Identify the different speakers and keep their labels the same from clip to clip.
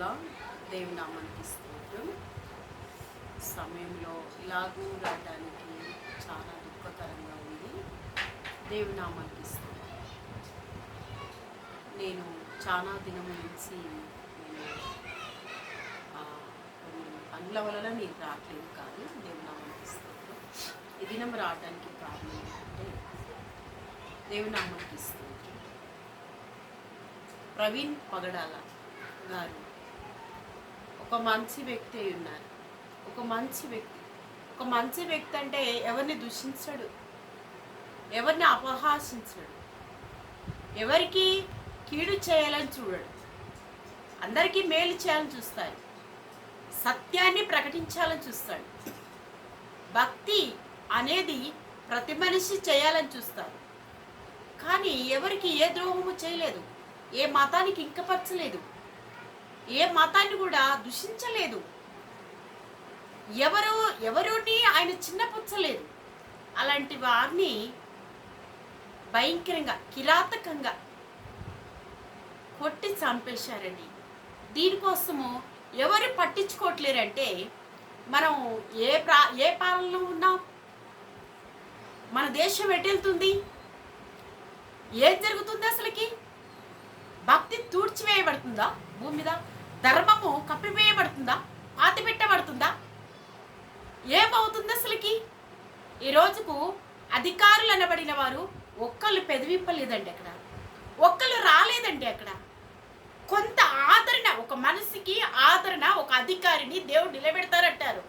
Speaker 1: ప్రైజ్లా దేవుని నామానికి సమయంలో ఇలాగూ రావడానికి చాలా దుఃఖకరంగా ఉంది. దేవుని నామానికి నేను చాలా దినం నుంచి నేను కొన్ని పనుల వలన నేను రావట్లేదు కానీ దేవుని నామానికి స్తోత్రం. ఈ దినం రావడానికి కారణం ఏంటంటే దేవుని నామానికి ప్రవీణ్ పగడాల గారు ఒక మంచి వ్యక్తి అయి ఉన్నారు ఒక మంచి వ్యక్తి. ఒక మంచి వ్యక్తి అంటే ఎవరిని దూషించడు. ఎవరిని అపహాసించడు. ఎవరికి కీడు చేయాలని చూడడు. అందరికీ మేలు చేయాలని చూస్తాడు. సత్యాన్ని ప్రకటించాలని చూస్తాడు. భక్తి అనేది ప్రతి మనిషి చేయాలని చూస్తారు కానీ ఎవరికి ఏ ద్రోహము చేయలేదు. ఏ మతానికి ఇంకపరచలేదు ఏ మతాన్ని కూడా దూషించలేదు. ఎవరు ఎవరుని ఆయన చిన్నపుచ్చలేదు. అలాంటి వారిని భయంకరంగా కిరాతకంగా కొట్టి చంపేశారండి. దీనికోసము ఎవరు పట్టించుకోవట్లేరంటే మనం ఏ ప్రా ఏ పాలనలో ఉన్నాం? మన దేశం ఎటెళ్తుంది? ఏం జరుగుతుంది అసలుకి? భక్తి తూడ్చివేయబడుతుందా భూమి మీద? ధర్మము కప్పివేయబడుతుందా? పాతి పెట్టబడుతుందా ఏమవుతుంది అసలుకి? ఈ రోజుకు అధికారులు అనబడిన వారు ఒక్కళ్ళు పెదవింపలేదండి అక్కడ. ఒక్కళ్ళు రాలేదండి అక్కడ. కొంత ఆదరణ ఒక మనిషికి ఆదరణ ఒక అధికారిని దేవుడు నిలబెడతారంటారు.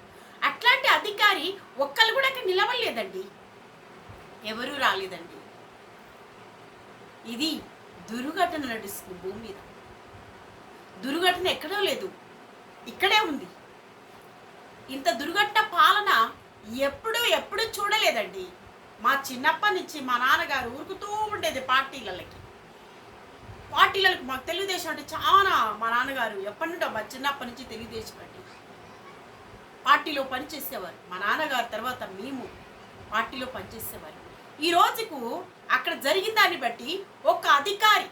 Speaker 1: అట్లాంటి అధికారి ఒక్కళ్ళు కూడా అక్కడ నిలబడలేదండి. ఎవరూ రాలేదండి. ఇది దుర్ఘటన నడుస్తుంది భూమి మీద. దుర్ఘటన ఎక్కడో లేదు. ఇక్కడే ఉంది. ఇంత దుర్ఘటన పాలన ఎప్పుడూ ఎప్పుడూ చూడలేదండి. మా చిన్నప్పటి నుంచి మా నాన్నగారు ఊరుకుతూ ఉండేది పార్టీలకి పార్టీలకు మాకు తెలుగుదేశం అంటే చాలా మా నాన్నగారు ఎప్పటి నుండో మా చిన్నప్పటి నుంచి తెలుగుదేశం అండి. పార్టీలో పనిచేసేవారు. మా నాన్నగారు తర్వాత మేము పార్టీలో పనిచేసేవారు. ఈ రోజుకు అక్కడ జరిగిన దాన్ని బట్టి ఒక అధికారి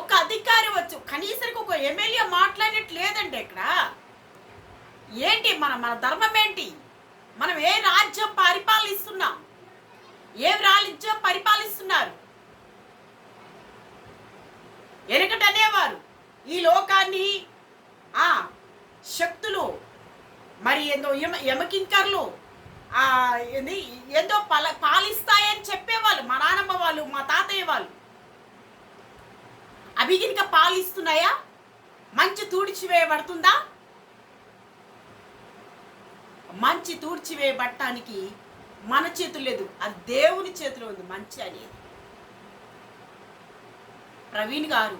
Speaker 1: ఒక అధికారి వచ్చు. కనీసం ఒక ఎమ్మెల్యే మాట్లాడినట్టు లేదండి ఇక్కడ. ఏంటి మన మన ధర్మం ఏంటి? మనం ఏ రాజ్యం పరిపాలిస్తున్నాం? ఏ రాజ్యం పరిపాలిస్తున్నారు? ఎనకట అనేవారు. ఈ లోకాన్ని ఆ శక్తులు మరి ఏందో యమ యమకింకర్లు ఏంది ఏందో పల పాలిస్తాయని చెప్పేవారు. అవి గినక పాలిస్తున్నాయా? మంచి తూడిచివేయబడుతుందా? మంచి తూడ్చివేయబట్టడానికి మన చేతులు లేదు. అది దేవుని చేతిలో ఉంది. మంచి అనేది. ప్రవీణ్ గారు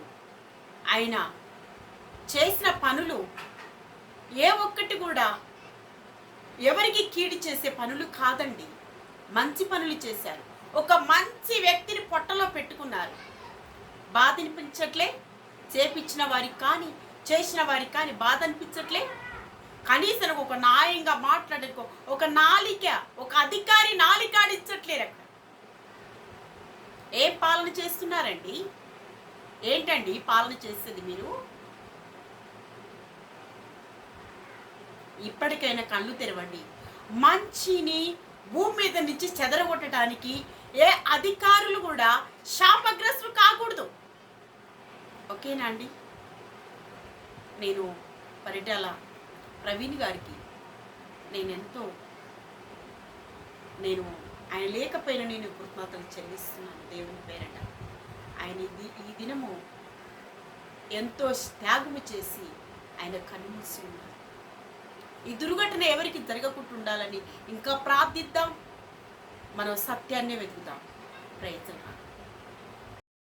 Speaker 1: ఆయన చేసిన పనులు ఏ ఒక్కటి కూడా ఎవరికి కీడు చేసే పనులు కాదండి. మంచి పనులు చేశారు. ఒక మంచి వ్యక్తిని పొట్టలో పెట్టుకున్నారు. బాధ అనిపించట్లే చేపించిన వారికి కానీ చేసిన వారికి కానీ బాధ అనిపించట్లే కనీసం ఒక న్యాయంగా మాట్లాడకో ఒక నాలిక ఒక అధికారి నాలికాడించట్లేరు అక్కడ. ఏం పాలన చేస్తున్నారండి? ఏంటండి పాలన చేసేది మీరు? ఇప్పటికైనా కళ్ళు తెరవండి. మంచిని భూమి మీద నుంచి చెదరగొట్టడానికి ఏ అధికారులు కూడా శాపగ్రస్తులు కాకూడదు. ఓకేనా అండి నేను పరిటాల ప్రవీణ్ గారికి నేను ఎంతో నేను ఆయన లేకపోయినా నేను కృతజ్ఞతలు చెల్లిస్తున్నాను దేవుని పేరట. ఆయన ఇది ఈ దినము ఎంతో త్యాగము చేసి ఆయన కన్నుమూసి ఉన్నారు. ఈ దుర్ఘటన ఎవరికి జరగకుండా ఉండాలని ఇంకా ప్రార్థిద్దాం. మనం సత్యాన్నే వెతుకుదాం. ప్రయత్నం